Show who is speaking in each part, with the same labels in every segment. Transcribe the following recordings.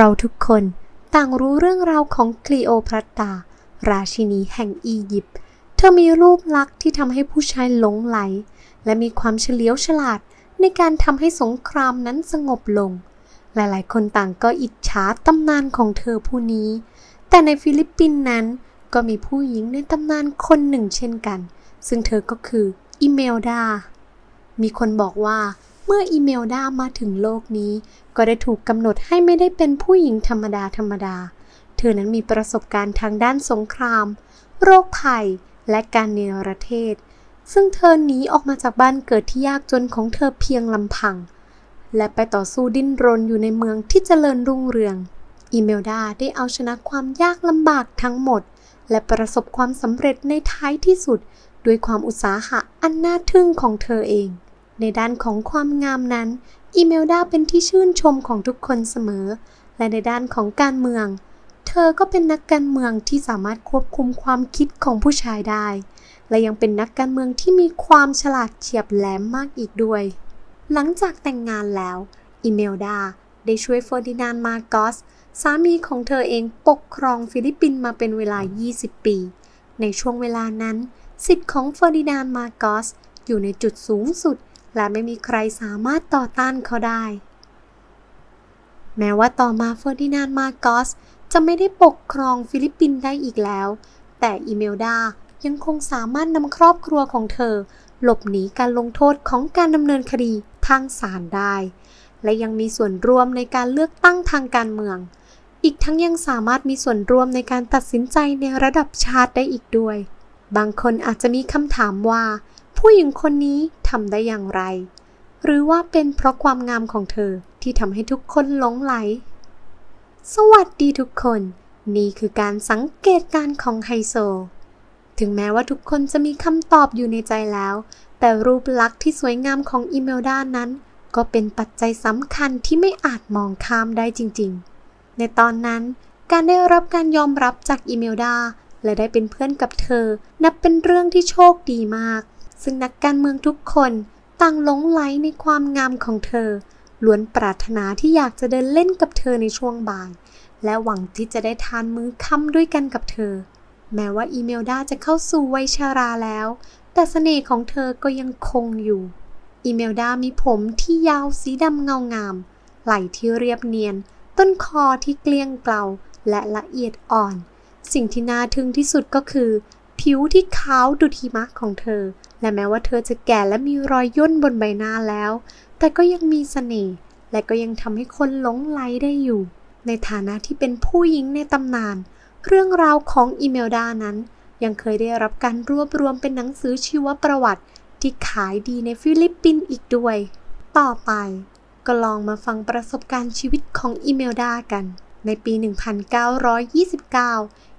Speaker 1: เราทุกคนต่างรู้เรื่องราวของคลีโอพัตราราชินีแห่งอียิปต์ เธอมีรูปลักษณ์ที่ทำให้ผู้ชายหลงไหล และมีความเฉลียวฉลาดในการทำให้สงครามนั้นสงบลง หลายๆ คนต่างก็อิจฉาตำนานของเธอผู้นี้ แต่ในฟิลิปปินส์นั้นก็มีผู้หญิงในตำนานคนหนึ่งเช่นกัน ซึ่งเธอก็คืออิเมลดา มีคนบอกว่า เมื่ออีเมลดามาถึงโลกนี้ ก็ได้ถูกกำหนดให้ไม่ได้เป็นผู้หญิงธรรมดาธรรมดา เธอนั้นมีประสบการณ์ทางด้านสงคราม โรคภัย และการเนรเทศ ซึ่งเธอหนีออกมาจากบ้านเกิดที่ยากจนของเธอเพียงลำพัง และไปต่อสู้ดิ้นรนอยู่ในเมืองที่เจริญรุ่งเรือง อีเมลดาได้เอาชนะความยากลำบากทั้งหมด และประสบความสำเร็จในท้ายที่สุด ด้วยความอุตสาหะอันน่าทึ่งของเธอเอง ในด้านของความงามนั้น อีเมลดาเป็นที่ชื่นชมของทุกคนเสมอ และในด้านของการเมือง เธอก็เป็นนักการเมืองที่สามารถควบคุมความคิดของผู้ชายได้ และยังเป็นนักการเมืองที่มีความฉลาดเฉียบแหลมมากอีกด้วย หลังจากแต่งงานแล้ว อีเมลดาได้ช่วยเฟอร์ดินานมาโกสสามีของเธอเองปกครองฟิลิปปินส์มาเป็นเวลา 20 ปี ในช่วงเวลานั้น สิทธิ์ของเฟอร์ดินานมาโกสอยู่ในจุดสูงสุด และไม่มีใครสามารถต่อต้านเขาได้ แม้ว่าต่อมาเฟอร์ดินานมาโกสจะไม่ได้ปกครองฟิลิปปินส์ได้อีกแล้ว แต่อีเมลดายังคงสามารถนำครอบครัวของเธอ หลบหนีการลงโทษของการดำเนินคดีทางศาลได้ และยังมีส่วนร่วมในการเลือกตั้งทางการเมือง อีกทั้งยังสามารถมีส่วนร่วมในการตัดสินใจในระดับชาติได้อีกด้วย บางคนอาจจะมีคำถามว่า ผู้หญิงคนนี้ทำได้อย่างไร หรือว่าเป็นเพราะความงามของเธอที่ทำให้ทุกคนหลงไหล สวัสดีทุกคน นี่คือการสังเกตการณ์ของไฮโซ ถึงแม้ว่าทุกคนจะมีคำตอบอยู่ในใจแล้ว แต่รูปลักษณ์ที่สวยงามของอีเมลดานั้น ก็เป็นปัจจัยสำคัญที่ไม่อาจมองข้ามได้จริงๆ ในตอนนั้นการได้รับการยอมรับจากอีเมลดาและได้เป็นเพื่อนกับเธอ นับเป็นเรื่องที่โชคดีมาก ซึ่งนักการเมืองทุกคนต่างหลงไหลในความงามของเธอ ล้วนปรารถนาที่อยากจะเดินเล่นกับเธอในช่วงบ่าย และหวังที่จะได้ทานมื้อค่ำด้วยกันกับเธอ แม้ว่าอีเมลดาจะเข้าสู่วัยชาราแล้ว แต่เสน่ห์ของเธอก็ยังคงอยู่ อีเมลดามีผมที่ยาวสีดำเงางาม ไหล่ที่เรียบเนียน ต้นคอที่เกลี้ยงเกลาและละเอียดอ่อน สิ่งที่น่าทึ่งที่สุดก็คือ ผิวที่ขาวดุจหิมะของเธอ และแม้ว่าเธอจะแก่และมีรอยย่นบนใบหน้าแล้ว แต่ก็ยังมีเสน่ห์และก็ยังทำให้คนหลงไหลได้อยู่ ในฐานะที่เป็นผู้หญิงในตำนาน เรื่องราวของอีเมลดานั้น ยังเคยได้รับการรวบรวมเป็นหนังสือชีวประวัติ ที่ขายดีในฟิลิปปินส์อีกด้วย ต่อไป ก็ลองมาฟังประสบการณ์ชีวิตของอีเมลดากัน ในปี 1929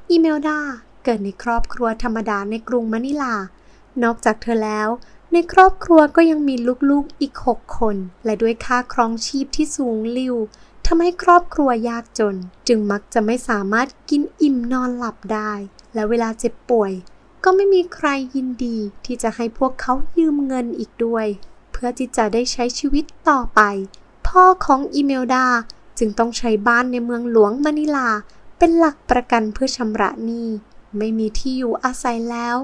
Speaker 1: อีเมลดา เกิดในครอบครัวธรรมดาในกรุงมะนิลา นอกจากเธอแล้ว ในครอบครัวก็ยังมีลูกๆอีก 6 คน และด้วยค่าครองชีพที่สูงลิ่วทำให้ครอบครัวยากจน จึงมักจะไม่สามารถกินอิ่มนอนหลับได้ และเวลาเจ็บป่วย ก็ไม่มีใครยินดีที่จะให้พวกเขายืมเงินอีกด้วย เพื่อที่จะได้ใช้ชีวิตต่อไป พ่อของอีเมลดาจึงต้องใช้บ้านในเมืองหลวงมะนิลา เป็นหลักประกันเพื่อชำระหนี้ ไม่มีที่อยู่อาศัยแล้ว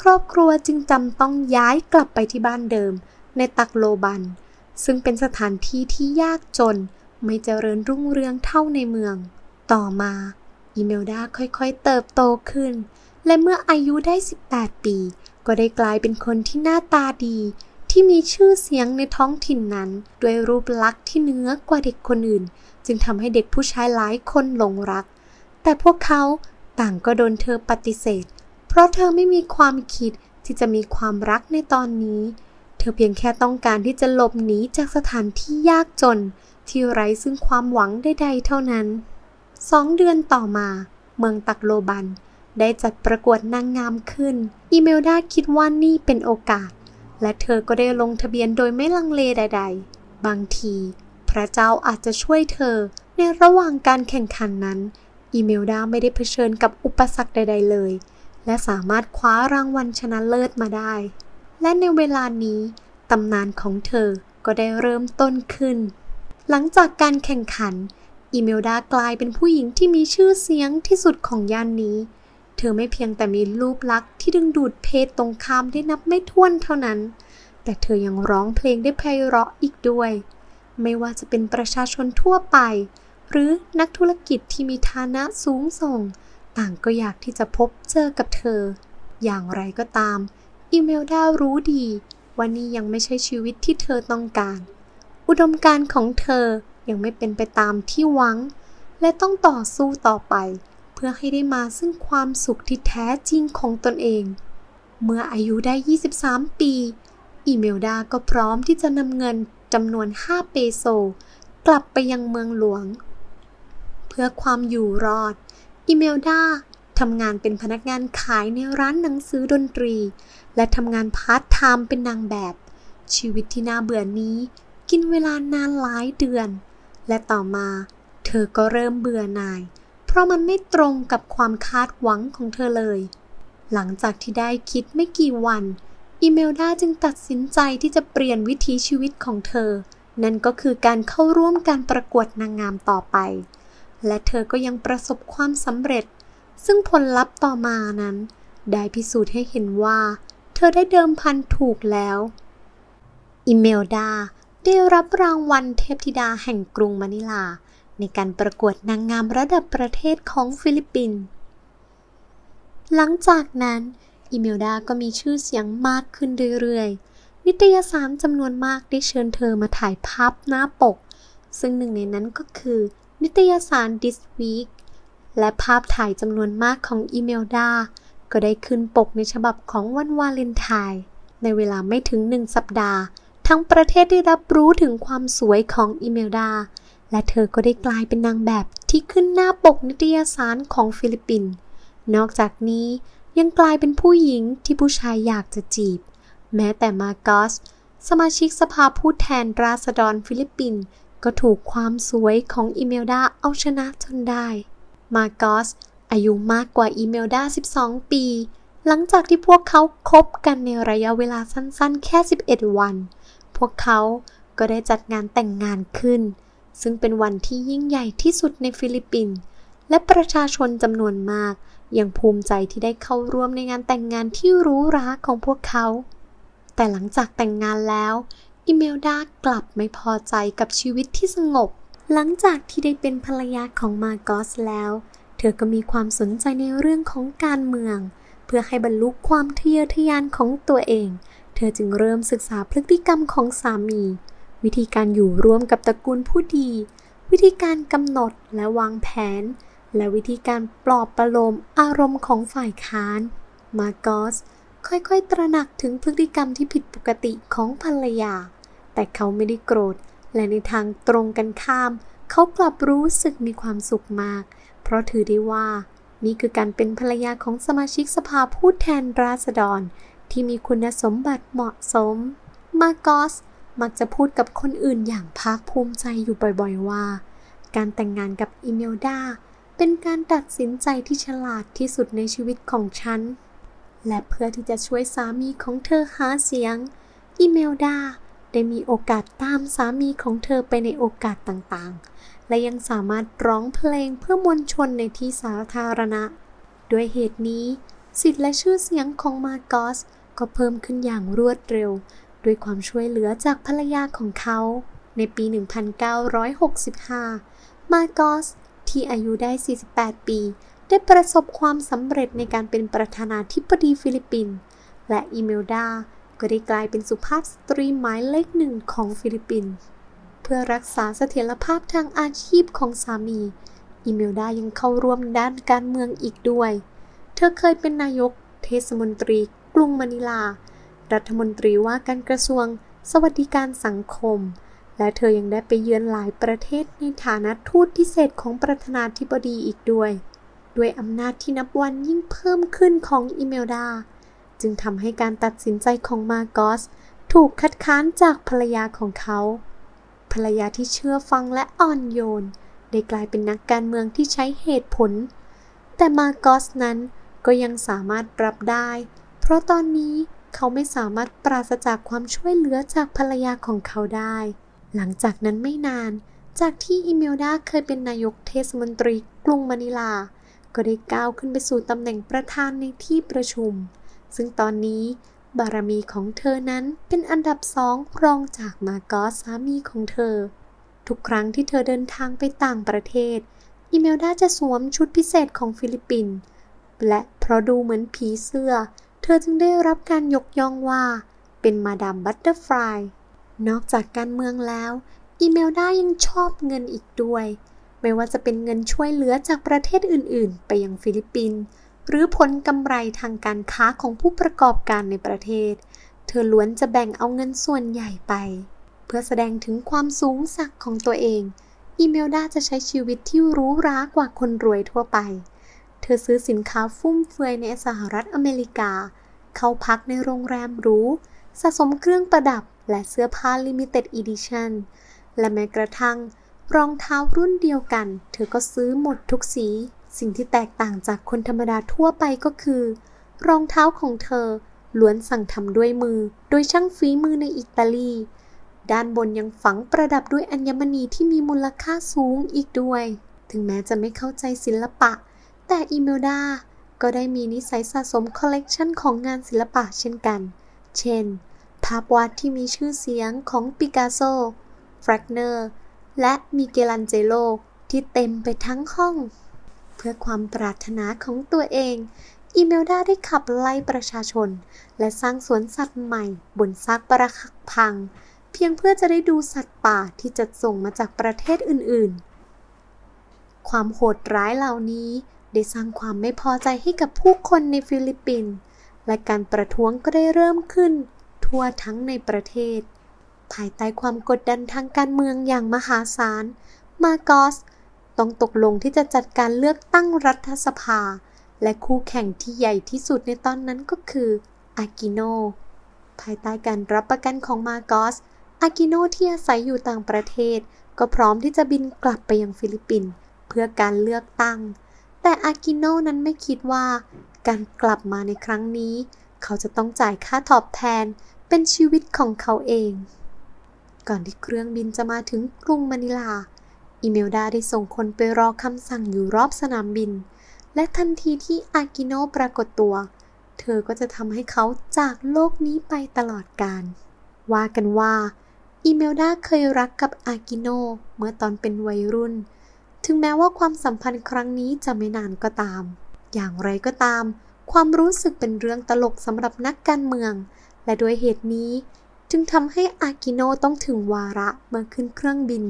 Speaker 1: ครอบครัวจึงจำต้องย้ายกลับไปที่บ้านเดิม ในตักโลบัน ซึ่งเป็นสถานที่ที่ยากจน ไม่เจริญรุ่งเรืองเท่าในเมือง ต่อมาอีเมลดาค่อยๆ เติบโตขึ้น และเมื่ออายุได้ 18 ปี ก็ได้กลายเป็นคนที่หน้าตาดี ที่มีชื่อเสียงในท้องถิ่นนั้น ด้วยรูปลักษณ์ที่เนื้อกว่าเด็กคนอื่น จึงทำให้เด็กผู้ชายหลายคนหลงรัก แต่พวกเขา ต่างก็โดนเธอปฏิเสธ เพราะเธอไม่มีความคิดที่จะมีความรักในตอนนี้ เธอเพียงแค่ต้องการที่จะหลบหนีจากสถานที่ยากจน ที่ไร้ซึ่งความหวังใดๆเท่านั้น สองเดือนต่อมา เมืองตักโลบัน ได้จัดประกวดนางงามขึ้น อีเมลดาคิดว่านี่เป็นโอกาส และเธอก็ได้ลงทะเบียนโดยไม่ลังเลใด ๆ บางที พระเจ้าอาจจะช่วยเธอในระหว่างการแข่งขันนั้น อีเมลดาไม่ได้เผชิญกับอุปสรรคใด ๆ เลย และสามารถคว้ารางวัลชนะเลิศมาได้ และในเวลานี้ตำนานของเธอก็ได้เริ่มต้นขึ้น หลังจากการแข่งขัน อีเมลดากลายเป็นผู้หญิงที่มีชื่อเสียงที่สุดของย่านนี้ เธอไม่เพียงแต่มีรูปลักษณ์ที่ดึงดูดเพศตรงข้ามได้นับไม่ถ้วนเท่านั้น แต่เธอยังร้องเพลงได้ไพเราะอีกด้วย ไม่ว่าจะเป็นประชาชนทั่วไป หรือนักธุรกิจที่มีฐานะสูงส่ง ต่างก็อยากที่จะพบเจอกับเธอ อย่างไรก็ตาม อีเมลดารู้ดีว่านี่ยังไม่ใช่ชีวิตที่เธอต้องการ อุดมการณ์ของเธอยังไม่เป็นไปตามที่หวัง และต้องต่อสู้ต่อไป เพื่อให้ได้มาซึ่งความสุขที่แท้จริงของตนเอง เมื่ออายุได้ 23 ปี อีเมลดาก็พร้อมที่จะนำเงินจำนวน 5 เปโซ กลับไปยังเมืองหลวง เพื่อความอยู่รอดอีเมลดาทำงานเป็นพนักงานขายในร้านหนังสือดนตรี และทำงานพาร์ทไทม์เป็นนางแบบ ชีวิตที่น่าเบื่อนี้ กินเวลานานหลายเดือน และต่อมา เธอก็เริ่มเบื่อหน่าย เพราะมันไม่ตรงกับความคาดหวังของเธอเลย หลังจากที่ได้คิดไม่กี่วันอีเมลดาจึงตัดสินใจที่จะเปลี่ยนวิถีชีวิตของเธอ นั่นก็คือการเข้าร่วมการประกวดนางงามต่อไป และเธอก็ยังประสบความสำเร็จ ซึ่งผลลัพธ์ต่อมานั้น ได้พิสูจน์ให้เห็นว่า เธอได้เดิมพันถูกแล้ว อิเมลดาได้รับรางวัลเทพธิดาแห่งกรุงมะนิลา ในการประกวดนางงามระดับประเทศของฟิลิปปินส์หลังจากนั้นอิเมลดาก็มีชื่อเสียงมากขึ้นเรื่อยๆ นิตยสารจำนวนมากได้เชิญเธอมาถ่ายภาพหน้าปก ซึ่งหนึ่งในนั้นก็คือ นิตยสาร This Week และภาพถ่ายจำนวนมากของอีเมลดา ก็ได้ขึ้นปกในฉบับของวันวาเลนไทน์ในเวลาไม่ถึงหนึ่งสัปดาห์ ทั้งประเทศได้รับรู้ถึงความสวยของอีเมลดา และเธอก็ได้กลายเป็นนางแบบที่ขึ้นหน้าปกนิตยสารของฟิลิปปินส์นอกจากนี้ยังกลายเป็นผู้หญิงที่ผู้ชายอยากจะจีบ แม้แต่มาโกสสมาชิกสภาผู้แทนราษฎรฟิลิปปินส์ ก็ถูกความสวยของอีเมลดาเอาชนะจนได้ มาโกสอายุมากกว่าอีเมลดา 12 ปี หลังจากที่พวกเขาคบกันในระยะเวลาสั้นๆ แค่ 11 วัน พวกเขาก็ได้จัดงานแต่งงานขึ้น ซึ่งเป็นวันที่ยิ่งใหญ่ที่สุดในฟิลิปปินส์และประชาชนจำนวนมากยังภูมิใจที่ได้เข้าร่วมในงานแต่งงานที่รู้ราของพวกเขา แต่หลังจากแต่งงานแล้ว อิเมลดากลับไม่พอใจกับชีวิตที่สงบ หลังจากที่ได้เป็นภรรยาของมาโกสแล้ว เธอก็มีความสนใจในเรื่องของการเมือง เพื่อให้บรรลุความทะเยอทะยานของตัวเอง เธอจึงเริ่มศึกษาพฤติกรรมของสามี วิธีการอยู่ร่วมกับตระกูลผู้ดี วิธีการกำหนดและวางแผน และวิธีการปลอบประโลมอารมณ์ของฝ่ายค้าน มาโกส ค่อยๆ ตระหนักถึงพฤติกรรมที่ผิดปกติของภรรยา แต่เขาไม่ได้โกรธ และในทางตรงกันข้าม เขากลับรู้สึกมีความสุขมาก เพราะถือได้ว่า นี่คือการเป็นภรรยาของสมาชิกสภาผู้แทนราษฎร ที่มีคุณสมบัติเหมาะสม มาโกสมักจะพูดกับคนอื่นอย่างภาคภูมิใจอยู่บ่อยๆว่า การแต่งงานกับอีเมลดาเป็นการตัดสินใจที่ฉลาดที่สุดในชีวิตของฉัน และเพื่อที่จะช่วยสามีของเธอหาเสียง อีเมลดาได้มีโอกาสตามสามีของเธอไปในโอกาสต่างๆ และยังสามารถร้องเพลงเพื่อมวลชนในที่สาธารณะ ด้วยเหตุนี้ สิทธิ์และชื่อเสียงของมาโกสก็เพิ่มขึ้นอย่างรวดเร็ว ด้วยความช่วยเหลือจากภรรยาของเขา ในปี 1965 มาโกสที่อายุได้ 48 ปี ได้ประสบความสำเร็จในการเป็นประธานาธิบดีฟิลิปปินส์และอีเมลดาก็ได้กลายเป็นสุภาพสตรีหมายเลขหนึ่งของฟิลิปปินส์เพื่อรักษาเสถียรภาพทางอาชีพของสามี อีเมลดายังเข้าร่วมด้านการเมืองอีกด้วย เธอเคยเป็นนายก เทศมนตรี กรุงมะนิลา รัฐมนตรีว่าการกระทรวง สวัสดิการสังคม และเธอยังได้ไปเยือนหลายประเทศในฐานะทูตพิเศษของประธานาธิบดีอีกด้วย ด้วยอำนาจที่นับวันยิ่งเพิ่มขึ้นของอีเมลดา จึงทำให้การตัดสินใจของมาโกสถูกคัดค้านจากภรรยาของเขา ภรรยาที่เชื่อฟังและอ่อนโยน ได้กลายเป็นนักการเมืองที่ใช้เหตุผล แต่มาโกสนั้นก็ยังสามารถปรับได้ เพราะตอนนี้เขาไม่สามารถปราศจากความช่วยเหลือจากภรรยาของเขาได้ หลังจากนั้นไม่นาน จากที่อิเมลดาเคยเป็นนายกเทศมนตรีกรุงมะนิลา ก็ได้ก้าวขึ้นไปสู่ตำแหน่งประธานในที่ประชุม ซึ่งตอนนี้บารมีของเธอนั้นเป็นอันดับสองรองจากมาโกอสสามีของเธอ ทุกครั้งที่เธอเดินทางไปต่างประเทศอิเมลดาจะสวมชุดพิเศษของฟิลิปปินส์และเพราะดูเหมือนผีเสื้อ เธอจึงได้รับการยกย่องว่า เป็นมาดามบัตเตอร์ฟลายนอกจากการเมืองแล้ว อีเมลดายังชอบเงินอีกด้วย ไม่ว่าจะเป็นเงินช่วยเหลือจากประเทศอื่น ๆ ไปยังฟิลิปปินส์หรือผลกำไรทางการค้าของผู้ประกอบการในประเทศ เธอล้วนจะแบ่งเอาเงินส่วนใหญ่ไป เพื่อแสดงถึงความสูงสักของตัวเอง อีเมลดาจะใช้ชีวิตที่หรู้รากว่าคนรวยทั่วไป เธอซื้อสินค้าฟุ่มเฟือยในสหรัฐอเมริกา เข้าพักในโรงแรมหรู สะสมเครื่องประดับและเสื้อผ้า Limited Edition และแม้กระทั่ง รองเท้ารุ่นเดียวกัน เธอก็ซื้อหมดทุกสี สิ่งที่แตกต่างจากคนธรรมดาทั่วไปก็คือ รองเท้าของเธอล้วนสั่งทำด้วยมือ โดยช่างฝีมือในอิตาลี ด้านบนยังฝังประดับด้วยอัญมณีที่มีมูลค่าสูงอีกด้วย ถึงแม้จะไม่เข้าใจศิลปะ แต่อีเมลดาก็ได้มีนิสัยสะสมคอลเลกชันของงานศิลปะเช่นกัน เช่น ภาพวาดที่มีชื่อเสียงของปิกัสโซ แฟรกเนอร์ และมิเกลันเจโลที่เต็มไปทั้งห้อง เพื่อความปรารถนาของตัวเองอีเมลดาได้ขับไล่ประชาชน และสร้างสวนสัตว์ใหม่ บนซากปรักหักพัง เพียงเพื่อจะได้ดูสัตว์ป่าที่จะส่งมาจากประเทศอื่นๆ ความโหดร้ายเหล่านี้ได้สร้างความไม่พอใจให้กับผู้คนในฟิลิปปินส์และการประท้วงก็ได้เริ่มขึ้น ทั่วทั้งในประเทศ ภายใต้ความกดดันทางการเมืองอย่างมหาศาล มาโกอสต้องตกลงที่จะจัดการเลือกตั้งรัฐสภา และคู่แข่งที่ใหญ่ที่สุดในตอนนั้นก็คืออากิโน ภายใต้การรับประกันของมาโกอสอากิโนที่อาศัยอยู่ต่างประเทศ ก็พร้อมที่จะบินกลับไปยังฟิลิปปินส์เพื่อการเลือกตั้ง แต่อากิโนนั้นไม่คิดว่า การกลับมาในครั้งนี้ เขาจะต้องจ่ายค่าตอบแทนเป็นชีวิตของเขาเอง ก่อนที่เครื่องบินจะมาถึงกรุงมะนิลา อีเมลดาได้ส่งคนไปรอคำสั่งอยู่รอบสนามบิน และทันทีที่อากิโนปรากฏตัว เธอก็จะทำให้เขาจากโลกนี้ไปตลอดกาลว่ากันว่าอีเมลดาเคยรักกับอากิโนเมื่อตอนเป็นวัยรุ่น ถึงแม้ว่าความสัมพันธ์ครั้งนี้จะไม่นานก็ตาม อย่างไรก็ตาม ความรู้สึกเป็นเรื่องตลกสำหรับนักการเมือง และด้วยเหตุนี้ จึงทำให้อากิโนต้องถึงวาระเมื่อขึ้นเครื่องบิน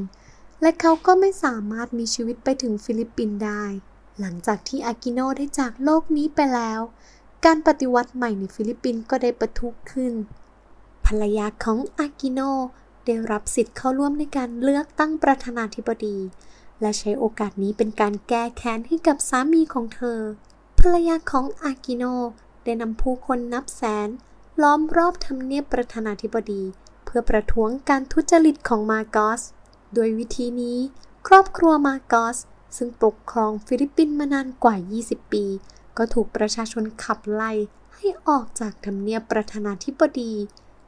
Speaker 1: และเขาก็ไม่สามารถมีชีวิตไปถึงฟิลิปปินส์ได้ หลังจากที่อากิโนได้จากโลกนี้ไปแล้ว การปฏิวัติใหม่ในฟิลิปปินส์ก็ได้ประทุขึ้น ภรรยาของอากิโนได้รับสิทธิ์เข้าร่วมในการเลือกตั้งประธานาธิบดี และใช้โอกาสนี้เป็นการแก้แค้นให้กับสามีของเธอ ภรรยาของอากิโนได้นำผู้คนนับแสน ล้อมรอบทำเนียบประธานาธิบดี เพื่อประท้วงการทุจริตของมาโกอสโดยวิธีนี้ ครอบครัวมาโกอสซึ่งปกครองฟิลิปปินส์มานานกว่า 20 ปี ก็ถูกประชาชนขับไล่ให้ออกจากทำเนียบประธานาธิบดี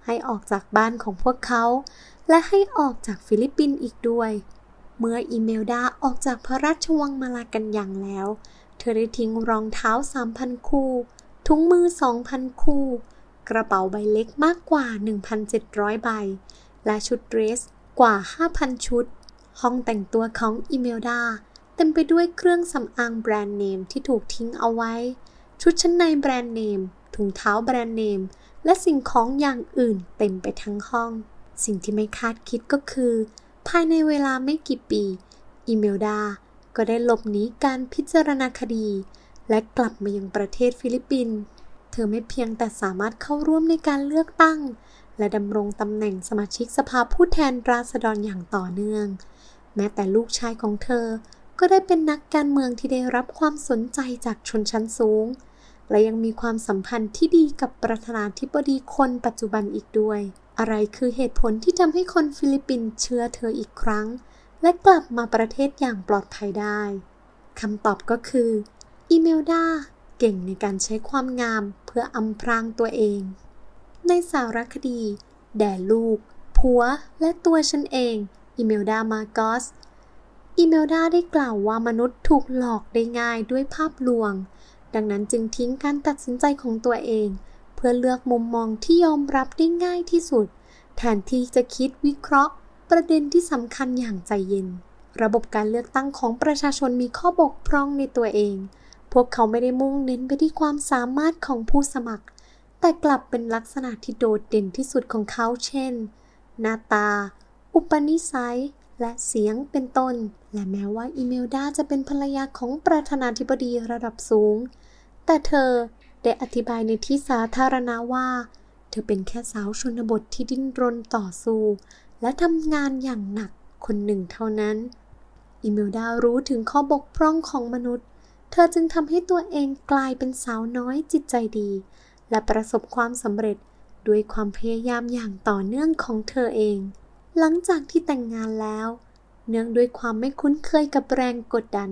Speaker 1: ให้ออกจากบ้านของพวกเขา และให้ออกจากฟิลิปปินส์อีกด้วย เมื่ออีเมลดาออกจากพระราชวังมาลากันยังแล้ว เธอได้ทิ้งรองเท้า 3,000 คู่ ถุงมือ 2,000 คู่ กระเป๋าใบเล็กมากกว่า 1,700 ใบ และชุดเดรสกว่า 5,000 ชุด ห้องแต่งตัวของอีเมลดาเต็มไปด้วยเครื่องสำอางแบรนด์เนมที่ถูกทิ้งเอาไว้ ชุดชั้นในแบรนด์เนม ถุงเท้าแบรนด์เนม และสิ่งของอย่างอื่นเต็มไปทั้งห้อง สิ่งที่ไม่คาดคิดก็คือ ภายในเวลาไม่กี่ปีอีเมลดา ก็ได้หลบหนีการพิจารณาคดี และกลับมายังประเทศฟิลิปปินส์ เธอไม่เพียงแต่สามารถเข้าร่วมในการเลือกตั้ง และดำรงตำแหน่งสมาชิกสภาผู้แทนราษฎรอย่างต่อเนื่อง แม้แต่ลูกชายของเธอ ก็ได้เป็นนักการเมืองที่ได้รับความสนใจจากชนชั้นสูง และยังมีความสัมพันธ์ที่ดีกับประธานาธิบดีคนปัจจุบันอีกด้วย อะไรคือเหตุผลที่ทำให้คนฟิลิปปินส์เชื่อเธออีกครั้ง และกลับมาประเทศอย่างปลอดภัยได้คำตอบก็คือ อีเมลดา เก่งในการใช้ความงามเพื่ออำพรางตัวเอง ในสารคดี แด่ลูก ผัว และตัวฉันเองอีอิเมลดา มาโกส อิเมลดาได้กล่าวว่ามนุษย์ถูกหลอกได้ง่ายด้วยภาพลวง ดังนั้นจึงทิ้งการตัดสินใจของตัวเอง เพื่อเลือกมุมมองที่ยอมรับได้ง่ายที่สุด แทนที่จะคิดวิเคราะห์ ประเด็นที่สำคัญอย่างใจเย็น ระบบการเลือกตั้งของประชาชนมีข้อบกพร่องในตัวเอง พวกเขาไม่ได้มุ่งเน้นไปที่ความสามารถของผู้สมัคร แต่กลับเป็นลักษณะที่โดดเด่นที่สุดของเขา เช่น หน้าตา อุปนิสัย และเสียงเป็นต้น และแม้ว่าอีเมลดาจะเป็นภรรยาของประธานาธิบดีระดับสูง แต่เธอได้อธิบายในที่สาธารณะว่า เธอเป็นแค่สาวชนบทที่ดิ้นรนต่อสู้ และทำงานอย่างหนักคนหนึ่งเท่านั้น อีเมลดารู้ถึงข้อบกพร่องของมนุษย์ เธอจึงทำให้ตัวเองกลายเป็นสาวน้อยจิตใจดี และประสบความสำเร็จด้วยความพยายามอย่างต่อเนื่องของเธอเอง หลังจากที่แต่งงานแล้ว เนื่องด้วยความไม่คุ้นเคยกับแรงกดดัน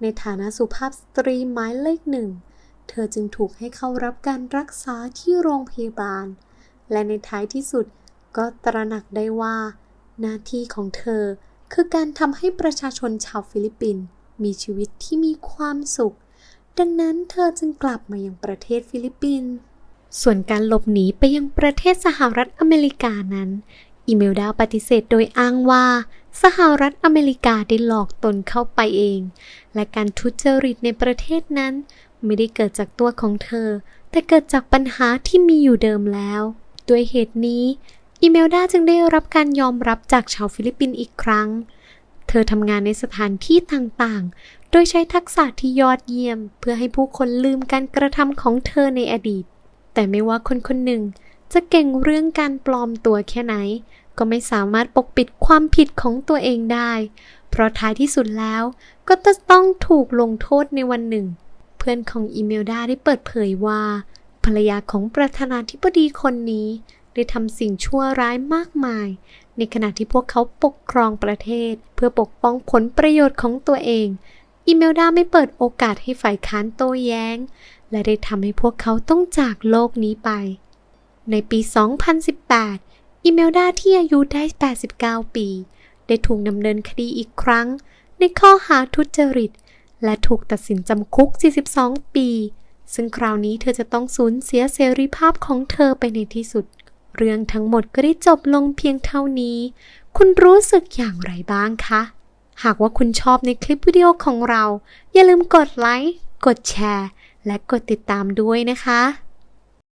Speaker 1: ในฐานะสุภาพสตรีหมายเลขหนึ่ง เธอจึงถูกให้เข้ารับการรักษาที่โรงพยาบาล และในท้ายที่สุดก็ตระหนักได้ว่า หน้าที่ของเธอคือการทำให้ประชาชนชาวฟิลิปปินส์ มีชีวิตที่มีความสุข ดังนั้นเธอจึงกลับมายังประเทศฟิลิปปินส์ส่วนการหลบหนีไปยังประเทศสหรัฐอเมริกานั้น อีเมลดาปฏิเสธโดยอ้างว่า สหรัฐอเมริกาได้หลอกตนเข้าไปเอง และการทุจริตในประเทศนั้น ไม่ได้เกิดจากตัวของเธอ แต่เกิดจากปัญหาที่มีอยู่เดิมแล้ว ด้วยเหตุนี้ อีเมลดาจึงได้รับการยอมรับจากชาวฟิลิปปินส์อีกครั้ง เธอทำงานในสถานที่ต่างๆ โดยใช้ทักษะที่ยอดเยี่ยม เพื่อให้ผู้คนลืมการกระทำของเธอในอดีต แต่ไม่ว่าคนคนหนึ่งจะเก่งเรื่องการปลอมตัวแค่ไหน ก็ไม่สามารถปกปิดความผิดของตัวเองได้ เพราะท้ายที่สุดแล้วก็จะต้องถูกลงโทษในวันหนึ่ง เพื่อนของอีเมลดาได้เปิดเผยว่า ภรรยาของประธานาธิบดีคนนี้ได้ทำสิ่งชั่วร้ายมากมาย ในขณะที่พวกเขาปกครองประเทศ เพื่อปกป้องผลประโยชน์ของตัวเอง อีเมลดาไม่เปิดโอกาสให้ฝ่ายค้านโต้แย้ง และได้ทำให้พวกเขาต้องจากโลกนี้ไป ในปี 2018 อีเมลดาที่อายุได้ 89 ปี ได้ถูกดำเนินคดีอีกครั้ง ในข้อหาทุจริต และถูกตัดสินจำคุก 42 ปี ซึ่งคราวนี้เธอจะต้องสูญเสียเสรีภาพของเธอไปในที่สุด เรื่องทั้งหมดก็ได้จบลงเพียงเท่านี้ คุณรู้สึกอย่างไรบ้างคะ หากว่าคุณชอบในคลิปวิดีโอของเรา อย่าลืมกดไลค์ กดแชร์ และกดติดตามด้วยนะคะ